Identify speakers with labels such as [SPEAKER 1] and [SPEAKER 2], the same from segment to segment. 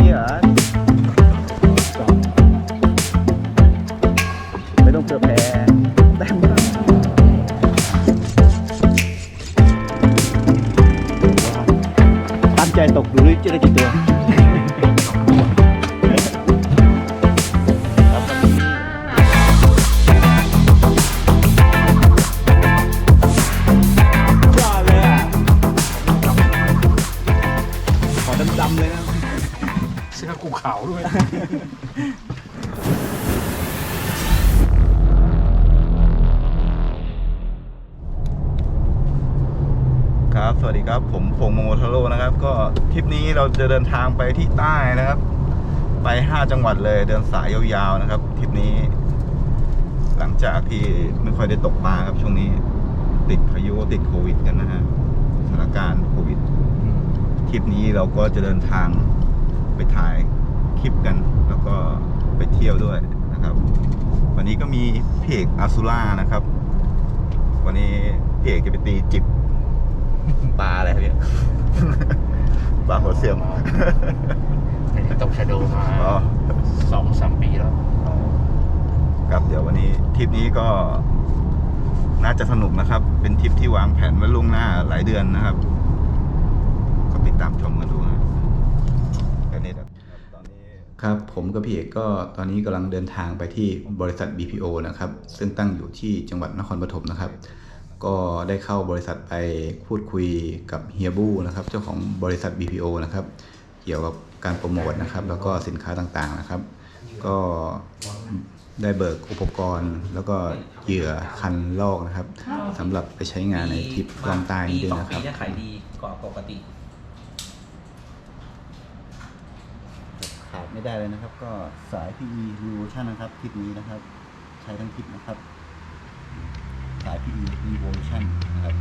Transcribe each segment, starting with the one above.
[SPEAKER 1] มี ครับ
[SPEAKER 2] สวั
[SPEAKER 1] สดีครับ ผมพงโมโทโร่นะครับ ก็ทริปนี้เราจะเดินทางไปที่ใต้นะครับ ไป 5 จังหวัดเลยเดินสายยาวๆนะครับทริปนี้ หลังจากที่ไม่ค่อยได้ตกปลาครับช่วงนี้ ติดพายุติดโควิดกันนะฮะสถานการณ์โควิดทริปนี้เราก็จะเดินทางไปถ่ายคลิปกัน แล้วก็ไปเที่ยวด้วยนะครับ วันนี้ก็มีเพกอาซูล่านะครับ วันนี้เพกจะไปตีจิบ ปลาอะไรครับเนี่ยปลาหัวเสียม
[SPEAKER 2] ไม่ได้ตกชะโดมา
[SPEAKER 1] อ๋อ
[SPEAKER 2] สองสามปีแล้ว
[SPEAKER 1] ครับเดี๋ยววันนี้ทริปนี้ก็น่าจะสนุกนะครับ เป็นทริปที่วางแผนไว้ล่วงหน้าหลายเดือนนะครับ ก็ติดตามชมกันดูนะแค่นี้ครับตอนนี้ครับผมกับพี่เอกก็ตอนนี้กำลังเดินทางไปที่บริษัท BPO นะครับ ซึ่งตั้งอยู่ที่จังหวัดนครปฐมนะครับ ก็ได้เข้าบริษัทไปพูดคุยกับเฮียบูนะครับ เจ้าของบริษัท BPO นะครับ เกี่ยวกับการโปรโมทนะครับ แล้วก็สินค้าต่างๆนะครับ ก็ได้เบิกอุปกรณ์ แล้วก็เหยื่อคันลอกนะครับสำหรับไปใช้งานในทริปลองใต้นี้ด้วยนะค
[SPEAKER 3] ปี
[SPEAKER 1] รับ
[SPEAKER 3] เนี่ยขายดีกว่าปกติ
[SPEAKER 1] ขาดไม่ได้เลยนะครับ ก็สาย PE Revolution นะครับทริปนี้นะครับ ใช้ทั้งทริปนะครับ สาย PE Revolution นะครับ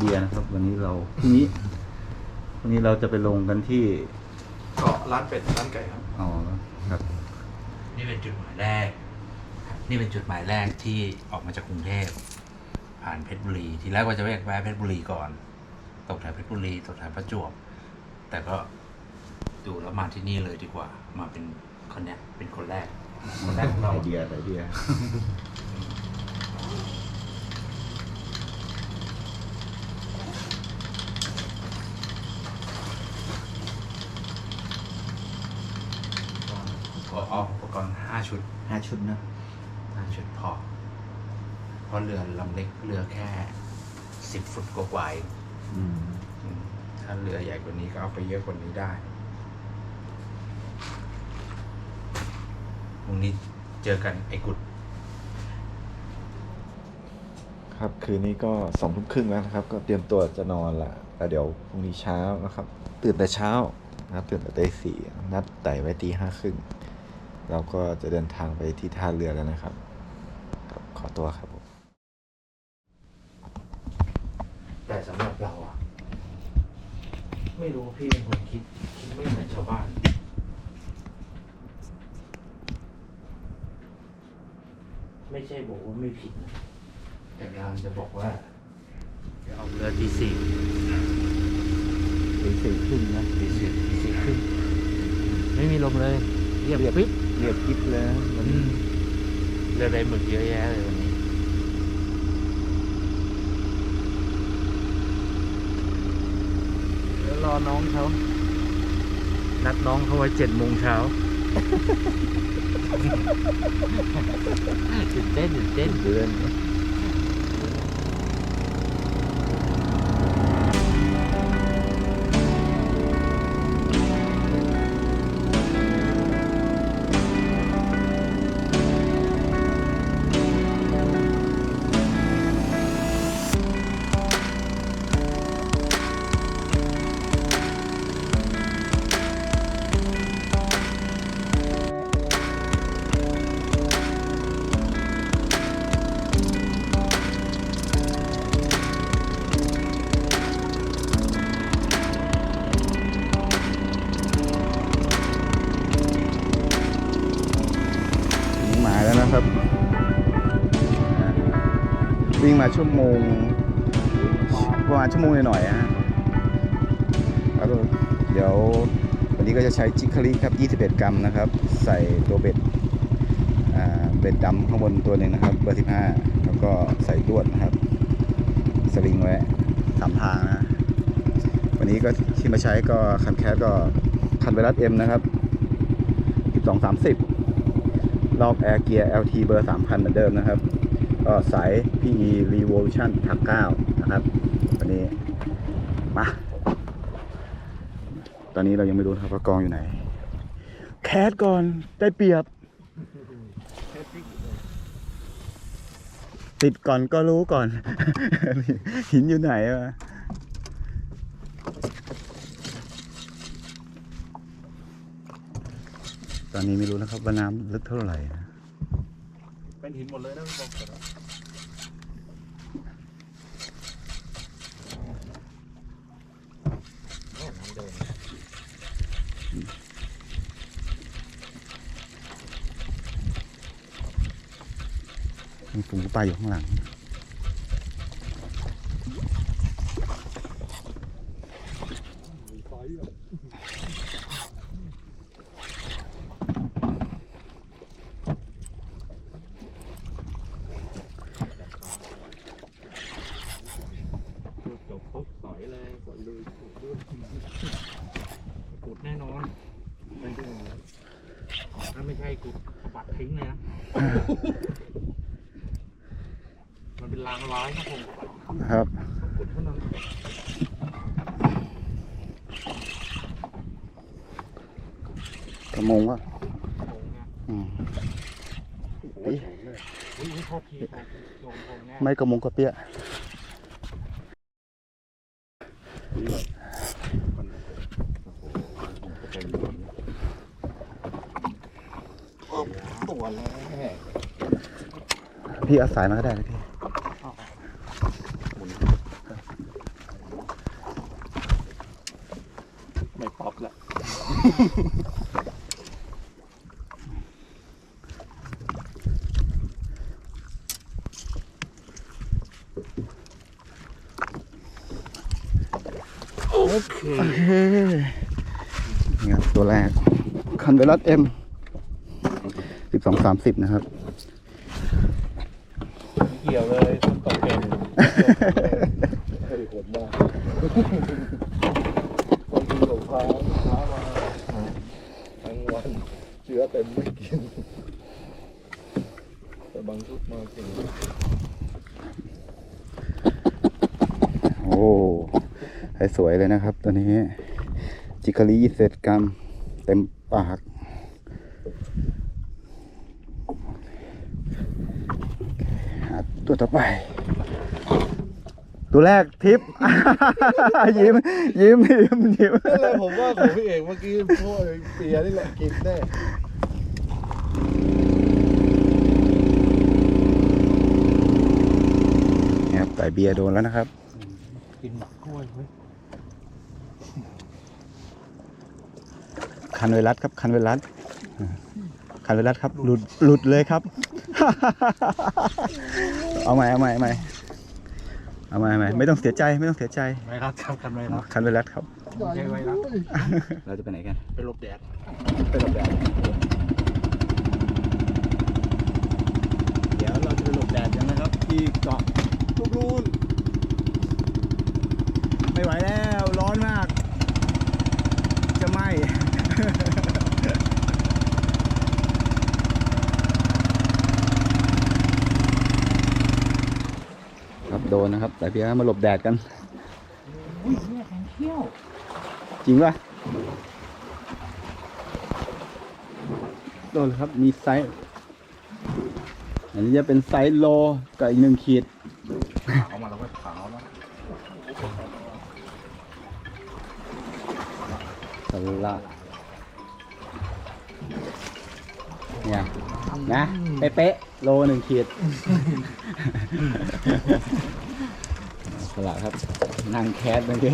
[SPEAKER 1] เบียร์นะครับ วันนี้เราพรุ่งนี้วันนี้เราจะไปลงกันที่
[SPEAKER 2] เกาะร้านเป็ดร้านไก่ครับ
[SPEAKER 1] อ๋อครับ
[SPEAKER 3] นี่เป็นจุดหมายแรก นี่เป็นจุดหมายแรกที่ออกมาจากกรุงเทพ ผ่านเพชรบุรี ทีแรกว่าจะแวะแวะเพชรบุรีก่อน ตกแถวเพชรบุรี ตกแถวประจวบ แต่ก็ดูแล้วมาที่นี่เลยดีกว่า มาเป็นคนเนี้ยเป็นคนแรก คนแรกของเรา
[SPEAKER 1] ไอเดียไอเดีย
[SPEAKER 3] ก็เอาอุปกรณ์ห้าชุด
[SPEAKER 1] ห้าชุดนะ
[SPEAKER 3] ห้าชุดพอ เพราะเรือลำเล็กเรือแค่สิบฟุตกว่าๆเอง
[SPEAKER 1] อืม
[SPEAKER 3] อืมถ้าเรือใหญ่กว่านี้ก็เอาไปเยอะกว่านี้ได้พรุ่งนี้เจอกันไอ้กุด
[SPEAKER 4] ครับ คืนนี้ก็สองทุ่มครึ่งแล้วนะครับ ก็เตรียมตัวจะนอนละแล้วเดี๋ยวพรุ่งนี้เช้านะครับ ตื่นแต่เช้านะครับตื่นแต่ตีสี่นัดไต่ไว้ตีห้าครึ่ง เราก็จะเดินทางไปที่ท่าเรือแล้วนะครับครับ ขอตัวครับผม
[SPEAKER 3] แต่สำหรับเราอะไม่รู้พี่เป็นคนคิด คิดไม่เหมือนชาวบ้าน ไม่ใช่บอกว่าไม่ผิดนะแต่เราจะบอกว่าจะเอาเรือตีสี่
[SPEAKER 1] ตีสี่ครึ่งนะ
[SPEAKER 3] ตีสี่ตีสี่ครึ่งไม่มีลมเลยเรียบปิ๊บ
[SPEAKER 1] เรียบกิ๊บเลยนะวัน
[SPEAKER 3] อื
[SPEAKER 1] นี้
[SPEAKER 3] มเรือใดหมึกเยอะแยะเลยวันนี้
[SPEAKER 1] เดี๋ยวรอน้องเขา
[SPEAKER 3] นัดน้องเขาไว้เจ็ดโมงเช้าตื่นเต้นตื่นเต้น
[SPEAKER 1] เดือน มาชั่วโมงประมาณชั่วโมงหน่อยๆฮะแล้วก็เดี๋ยววันนี้ก็จะใช้จิคาริครับ 21 กรัมนะครับ ใส่ตัวเบ็ดอ่าเบ็ดดำข้างบนตัวหนึ่งนะครับเบอร์ 15 แล้วก็ใส่ลวดนะครับ สลิงไว้สามทางนะ วันนี้ก็ที่มาใช้ก็คันแคสก็คันไวรัสเอ็มนะครับ 1230 รอบแอร์เกียร์ LT เบอร์ 3,000 เหมือนเดิมนะครับ ก็สาย PE Revolution ถัก9นะครับวันนี้มาตอนนี้เรายังไม่รู้ครับว่ากองอยู่ไหน แคสก่อนได้เปรียบ ติดก่อนก็รู้ก่อน หินอยู่ไหนวะตอนนี้ไม่รู้นะครับว่าน้ำลึกเท่าไหร่
[SPEAKER 2] เป็นหินหมดเลยนะพี่บอล
[SPEAKER 1] มีฝูงปลาอยู่ข้างหลัง
[SPEAKER 2] จบปุ๊บสอยเลยสอยเลยกุดแน่นอนไม่ได้ถ้าไม่ใช่กุดปัดทิ้งเลยนะ มันเป็นรางร้ายครับผม
[SPEAKER 1] ครับ
[SPEAKER 2] กุดเท่านั้น
[SPEAKER 1] กระมงวะ
[SPEAKER 2] โงเนี่ย
[SPEAKER 1] อืม
[SPEAKER 2] อุ้ยอุ้ยโทษทีโทษทีโยนโงแน่
[SPEAKER 1] ไม่กระมงกระเปี้ย
[SPEAKER 2] ตัวแรก
[SPEAKER 1] พี่เอาสายมาก็ได้นะพี่
[SPEAKER 2] ไม่ป๊อปละ โอเค
[SPEAKER 1] โอเคนี่ครับตัวแรก คันเวลัสเอ็มสิบสองสามสิบนะครับ
[SPEAKER 2] เกี่ยวเลยคนตกเป็นเฮ้ยโหดมากคนดูสงครามช้ามาทั้งวันเชื้อเต็มไม่กิน แต่บางชุดมาเก่ง
[SPEAKER 1] โอ้ให้สวยเลยนะครับ ตัวนี้ จิคารียี่สิบกรัมเต็มปาก หา ตัวต่อไป ตัวแรกทิป ยิ้ม ยิ้มยิ้มยิ้ม
[SPEAKER 2] นั่นแหละผมว่าของพี่เอกเมื่อกี้พวกเปียนี่แหละกินแน่
[SPEAKER 1] นะครับไต่เบียร์โดนแล้วนะครับ
[SPEAKER 2] กินหมักกล้วยเว้ย
[SPEAKER 1] คันเวลัสครับคันเวลัสอ่าคันเวลัสครับหลุดหลุดเลยครับ เอาใหม่เอาใหม่เอาใหม่เอาใหม่เอาใหม่ไม่ต้องเสียใจไม่ต้องเสียใจ
[SPEAKER 2] ไม่รับครับกันไม่รับ
[SPEAKER 1] คันเวลัสครับ
[SPEAKER 2] ไม่ใช่ไว้รับ
[SPEAKER 1] เราจะไปไหนกัน
[SPEAKER 2] ไปหลบแดด
[SPEAKER 1] ไปหลบแดดเดี๋ยวเราจะไปหลบแดดกันนะครับ ที่เกาะลูกนูนไม่ไหวแล้ว ร้อนมาก จะไหม ครับ โดนนะครับแต่พี่มาหลบแดดกัน
[SPEAKER 2] อุ้ยเนี่ยแข็งเขี้ยว
[SPEAKER 1] จริงป่ะโดนครับมีไซส์อันนี้จะเป็นไซส์โลกับอีกหนึ่งขีด
[SPEAKER 2] เอามาแล้วก็ขาวแล้ว
[SPEAKER 1] สละเนี่ยนะ เป๊ะๆโลหนึ่งขีดส ละครับ นั่งแคสเมื่อกี้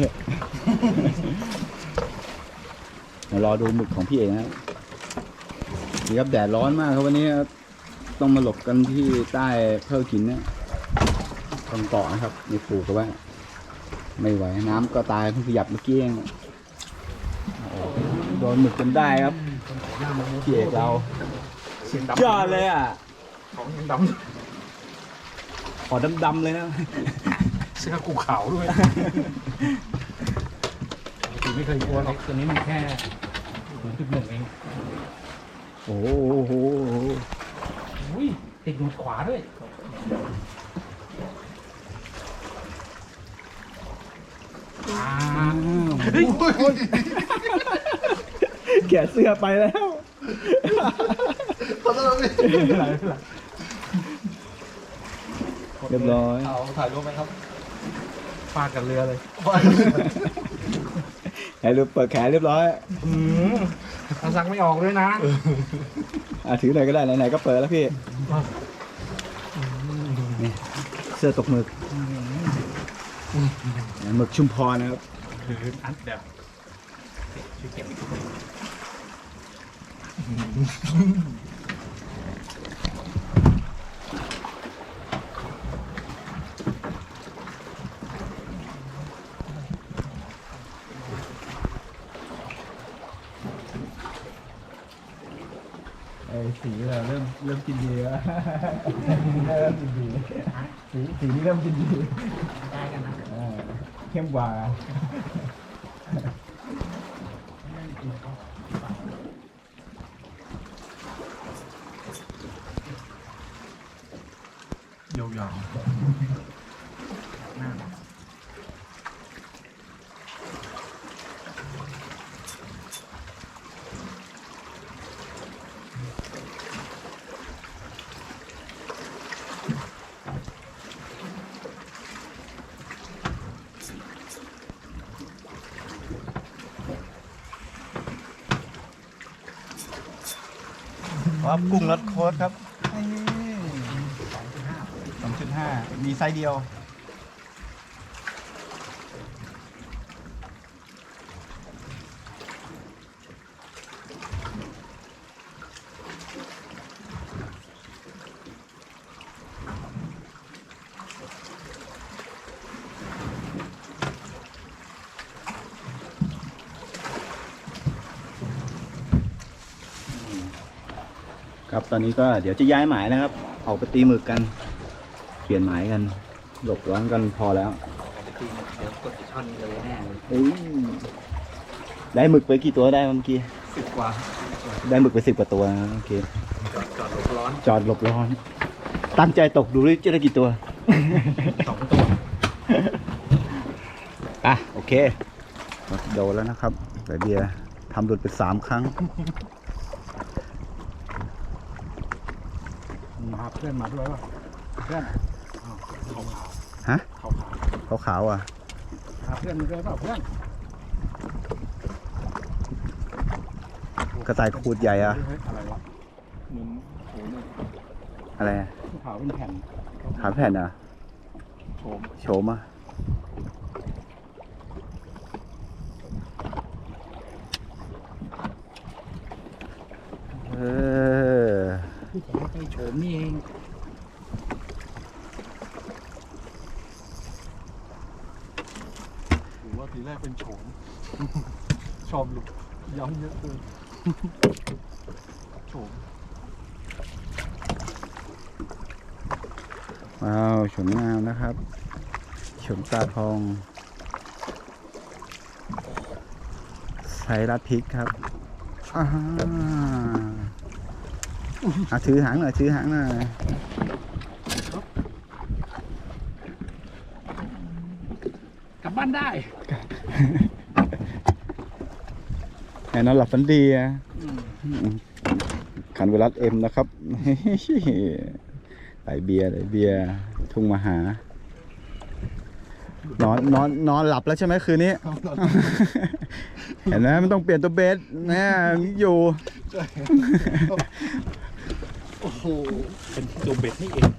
[SPEAKER 1] เดี๋ยวรอดูหมึกของพี่เองนะครับนี่ครับแดดร้อนมากครับวันนี้ครับต้องมาหลบกันที่ใต้เพิกหินเนี่ยตรงเกาะนะครับมีผูกเอาไว้ไม่ไหวน้ำก็ตายเพิ่งขยับเมื่อกี้เองโอ้โหโดนหมึกจนได้ครับพี่เอกเรายอดเลยอะ
[SPEAKER 5] ของยังด
[SPEAKER 1] ขอดำๆเลยนะำ
[SPEAKER 5] เสื้อกูขาวด้วยไม่เคยกลัวหรอกตัวนี้มันแค่ศูนย์จุดหนึ่งเอง
[SPEAKER 1] โอ้โหหุ้
[SPEAKER 5] ยติดหนวดขวาด้วยอ่า
[SPEAKER 1] แกะเสื้อไปแล้วเรียบร้อย
[SPEAKER 5] เอาถ่ายรูปไหมครับ ฟาดกับเรือเลย
[SPEAKER 1] แขนรูปเปิดแขนเรียบร้อย
[SPEAKER 5] เอาซักไม่ออกด้วยนะ
[SPEAKER 1] อะถือหน่อยก็ได้ไหนๆก็เปิดแล้วพี่นี่เสื้อตกหมึกหมึกชุมพรนะครับ
[SPEAKER 5] คืออันเดี๋ยวช่วยเก็บ
[SPEAKER 1] ไอ้สีเราเริ่มเริ่มกินดีแล้วเริ่มกินดีสีสีนี้เริ่มกินดี
[SPEAKER 5] ได้กันนะ
[SPEAKER 1] อ่าเข้มกว่า ครับกุ้งรสโค้ดครับสองจุดห้ามีไซส์เดียว ครับตอนนี้ก็เดี๋ยวจะย้ายหมายนะครับ ออกไปตีหมึกกัน เปลี่ยนหมายกัน หลบร้อนกันพอแล้ว
[SPEAKER 6] เดี๋ยวกดช่อนเลยแน่เลย
[SPEAKER 1] เอ้ยได้หมึกไปกี่ตัวได้เมื่อกี้
[SPEAKER 5] สิบกว่า
[SPEAKER 1] ได้หมึกไปสิบกว่าตัวนะโอเค
[SPEAKER 5] จอดจอดหลบร้อน
[SPEAKER 1] จอดหลบร้อน ตั้งใจตกดูดิจะได้กี่ตัว
[SPEAKER 5] สองตัว
[SPEAKER 1] อะโอเคโดนแล้วนะครับแต่เบียร์ทำหลุดไปสามครั้ง
[SPEAKER 5] มา เพื่อนมาด้วยป่ะเพื่อน
[SPEAKER 1] ฮะ
[SPEAKER 5] ขาว
[SPEAKER 1] ขาวๆอะ
[SPEAKER 5] ๆพาเพื่อนมาด้วยเปล่าเพื่อน
[SPEAKER 1] กระต่ายขูดใหญ่อะ
[SPEAKER 5] เฮ้ยอะไรวะเหมือนโฉมเลย
[SPEAKER 1] อะไรอะ
[SPEAKER 5] ภูเขาเป็นแผ่น
[SPEAKER 1] ขาแผ่นอะ
[SPEAKER 5] โฉม
[SPEAKER 1] โฉมอะเออ
[SPEAKER 5] ที่ผมไม่โฉมนี่เองหรือว่าทีแรกเป็นโฉม ชอบลุกย้ำเยอะเลยโฉม
[SPEAKER 1] ว้าวฉมงามนะครับฉมตาทองใช้รัดพริกครับอ่า อะถือหางหน่อยถือหางหน่อย
[SPEAKER 5] กลับบ้านได้
[SPEAKER 1] แน่นอนหลับฝันดีอะขันเวลัสเอ็มนะครับไหลเบียร์ไหลเบียร์ทุ่งมาหานอนนอนนอนหลับแล้วใช่ไหมคืนนี้ เห็นไหมมันต้องเปลี่ยนตัวเบสนะอยู่
[SPEAKER 5] โอ้โหเป็นตัวเบ็ดนี่เอง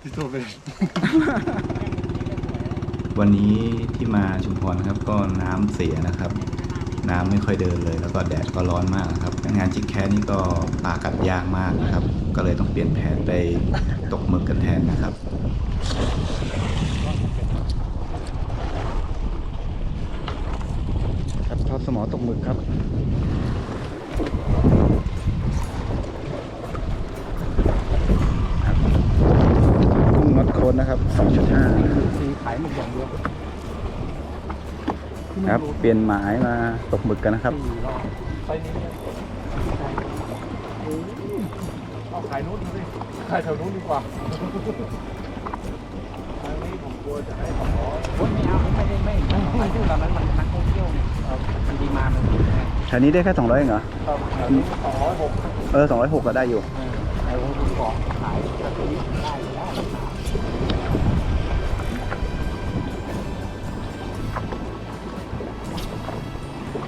[SPEAKER 5] ที่ตัวเบ็ด
[SPEAKER 7] วันนี้ที่มาชุมพรนะครับก็น้ำเสียนะครับ น้ำไม่ค่อยเดินเลย แล้วก็แดดก็ร้อนมากนะครับงานจิกแคสนี่ก็ปลากัดยากมากนะครับ ก็เลยต้องเปลี่ยนแผนไปตกหมึกกันแทนนะครับโอเค
[SPEAKER 1] ครับทอดสมอตกหมึกครับ ครับ
[SPEAKER 2] เป
[SPEAKER 1] ลี่ยนหมายมาตกหมึกกันนะครับ
[SPEAKER 2] สี่รอบไปนี้เนี่ยเอาขายนู้นดูดิขายแถวนู้นดีกว่าทางนี้ผมกลัวจะให้ขอ
[SPEAKER 5] ไม่เอาไม่ได้ไม่ไม่ไม่ตอนนั้นมันนักท่องเที่ยวเนี่ยมันดีมามัน
[SPEAKER 1] แถวนี้ได้แค่200เองเหรอ
[SPEAKER 2] ครับแถวนี้สองร้อยหก
[SPEAKER 1] เออ206ก็ได้อยู่
[SPEAKER 2] ไอ้พวกนี้ของขายแบบนี้ได้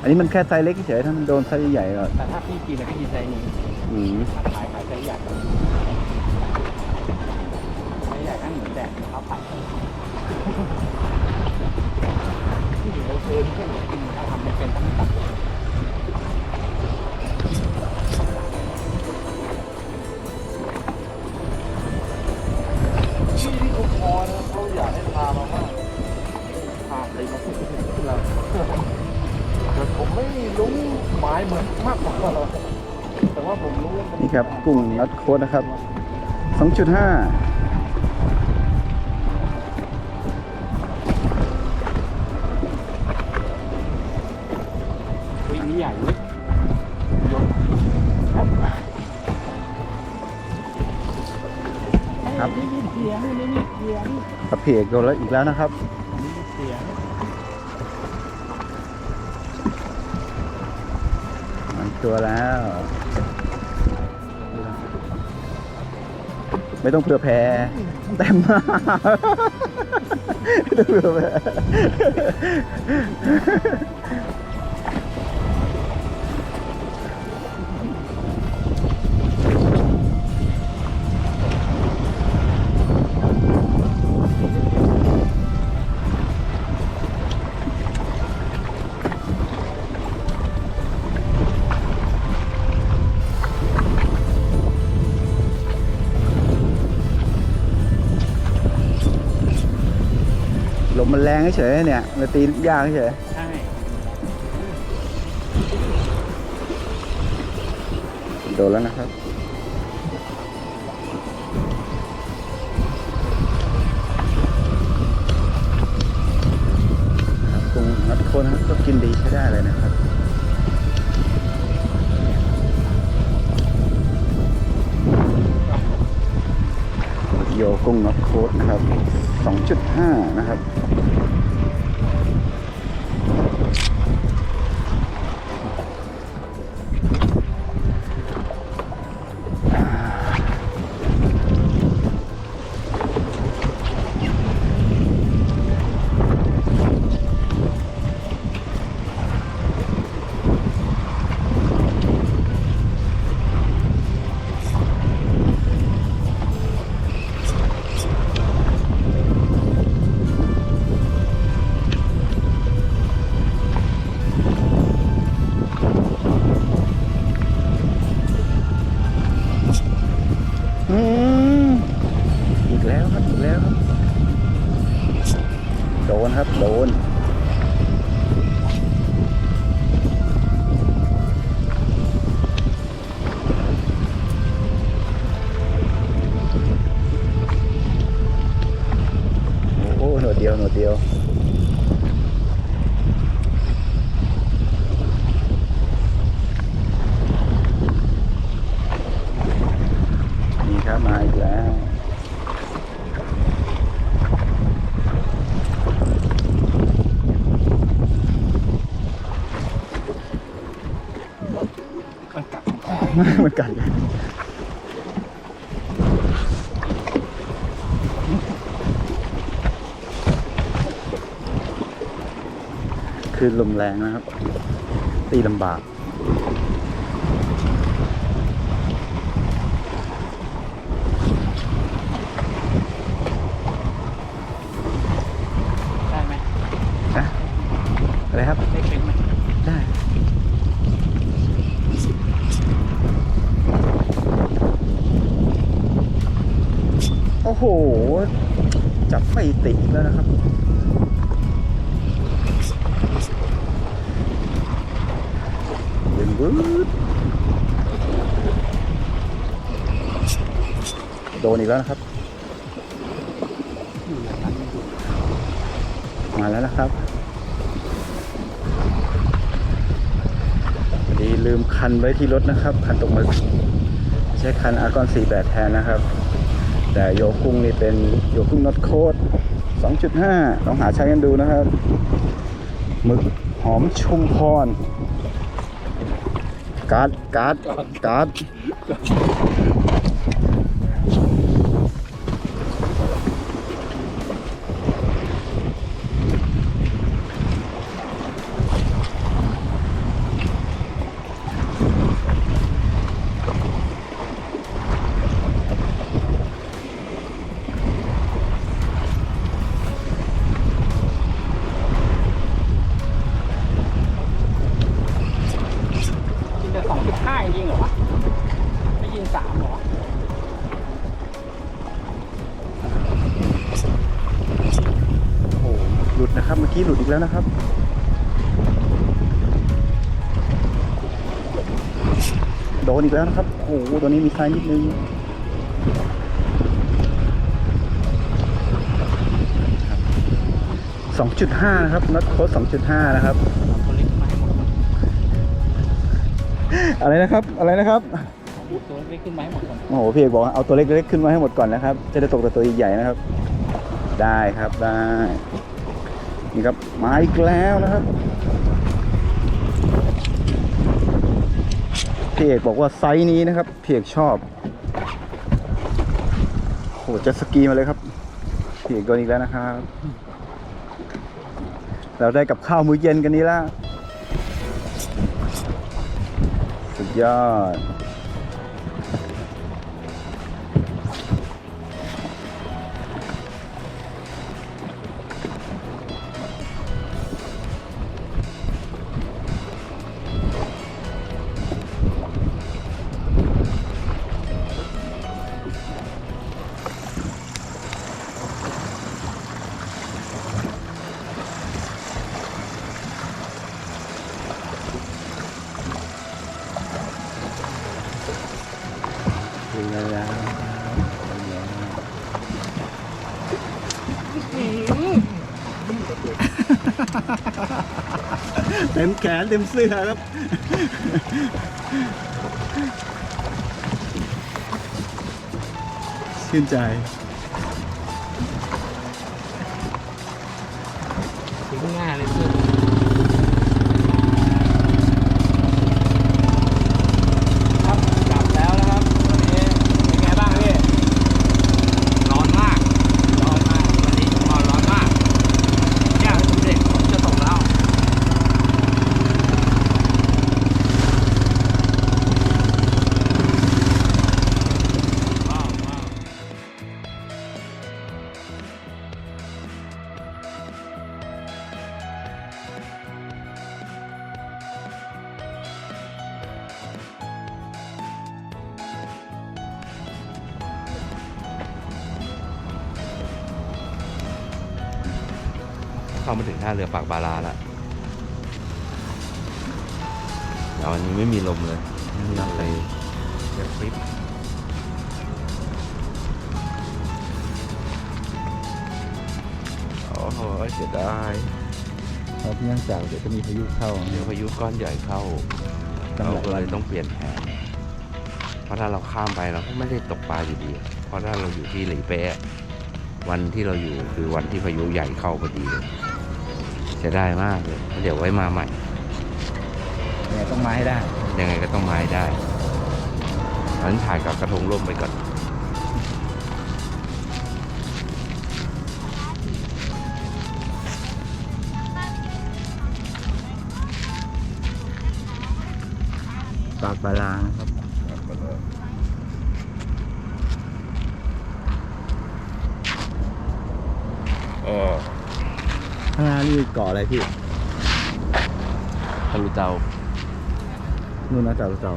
[SPEAKER 1] อันนี้มันแค่ไซส์เล็กเฉยๆถ้ามันโดนไซส์ใหญ่ก็
[SPEAKER 5] แต่ถ้าพี่กินนะพี่กินใจนี้
[SPEAKER 1] อืม
[SPEAKER 5] ถ้าขาย มันี่
[SPEAKER 1] ครับกุ้งน็อตโคนนะครับ 2.5
[SPEAKER 5] วิ่งนี่ใหญ่เลย
[SPEAKER 1] ครับ
[SPEAKER 5] นี่มีเสียงนี่มีเสียง
[SPEAKER 1] กับเพจโดนแล้วอีกแล้วนะครับ
[SPEAKER 5] นี่มีเสียง
[SPEAKER 1] มันตัวแล้ว ไม่ต้องเผื่อแพ้เต็มมากไม่ต้องเผื่อแพ้ แรงเฉยๆเนี่ยมันตียากเฉย
[SPEAKER 5] ใช่
[SPEAKER 1] โดนแล้วนะครับครับกุ้งนัดโคนนะครับก็กินดีใช้ได้เลยนะครับ โยกุ้งน็อตโค้ดครับ 2.5 นะครับ มันกันคือลมแรงนะครับ ตีลำบาก
[SPEAKER 5] ได้ไหม
[SPEAKER 1] นะอะไรครับ
[SPEAKER 5] เล็กๆไหม
[SPEAKER 1] ได้ โอ้โห จับไม่ติดอีกแล้วนะครับ เย็นวืดโด นอีกแล้วนะครับ มาแล้วนะครับพอดีลืมคันไว้ที่รถนะครับ คันตกมึกใช้คันอากอน48แทนนะครับ แต่โยกุ้งนี่เป็นโยกุ้งน็อตโคด2.5 ลองหาใช้กันดูนะครับหมึกหอมชุมพรการ์ดการ์ดการ์ดโอ้โหหลุดนะครับ เมื่อ กี้หลุดอีกแล้วนะครับ โดนอีกแล้วนะครับ โอ้โหตัวนี้มีไซส์นิดนึงสองจุดห้านะครับน็อตโค้ดสองจุดห้านะครับ อะไรนะครับ อะไรนะครับ
[SPEAKER 5] ตัวเล็กขึ้นมาให้หมดก่อน
[SPEAKER 1] โอ้โหพี่เอกบอกว่าเอาตัวเล็กๆขึ้นมาให้หมดก่อนนะครับ จะได้ตกแต่ตัวใหญ่ๆนะครับ ได้ครับได้ นี่ครับมาอีกแล้วนะครับพี่เอกบอกว่าไซส์นี้นะครับพี่เอกชอบโหจะสกีมาเลยครับพี่เอกโดนอีกแล้วนะครับ เราได้กับข้าวมื้อเย็นกันนี้แล้วสุดยอด ต็มแขนเต็มเสื้อครับ ชื่นใจ
[SPEAKER 8] ปากบาราแล้วแต่วันนี้ไม่มีลมเลยไม่มีอะไรเดี๋ยวคลิปโอ้โหเสียดาย
[SPEAKER 1] ครับเนื่องจากเดี๋ยวจะมีพายุเข้า
[SPEAKER 8] เดี๋ยวพายุก้อนใหญ่เข้า
[SPEAKER 1] ตั้ง
[SPEAKER 8] เรา
[SPEAKER 1] หลาย
[SPEAKER 8] ก็
[SPEAKER 1] วั
[SPEAKER 8] เล
[SPEAKER 1] น
[SPEAKER 8] ยต้องเปลี่ยนแผนเพราะถ้าเราข้ามไปเราก็ไม่ได้ตกปลาอยู่ดี เพราะถ้าเราอยู่ที่หลีเป๊ะวันที่เราอยู่คือวันที่พายุใหญ่เข้าพอดีเลย เสียดายมากเลย เดี๋ยวไว้มาใหม่
[SPEAKER 1] เนี่ยต้องมาให้ได้
[SPEAKER 8] ยังไงก็ต้องมาให้ได้งั้นถ่ายกับกระทงร่มไปก่อน
[SPEAKER 1] ปากบาลานะครับ
[SPEAKER 8] เออ
[SPEAKER 1] ข้างหน้านี่เกาะอะไรพี่
[SPEAKER 8] ทะลุเตา
[SPEAKER 1] นู่นนะเจ้าเจ้า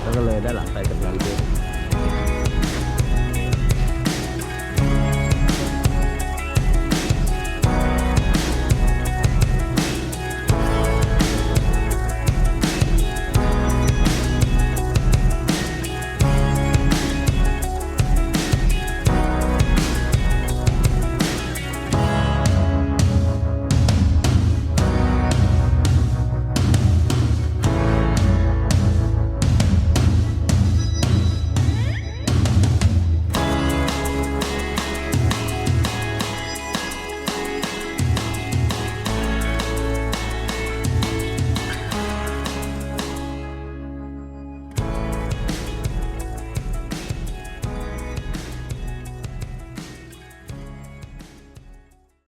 [SPEAKER 1] แล้วก็เลยได้หลังไปกับนาฬิเบ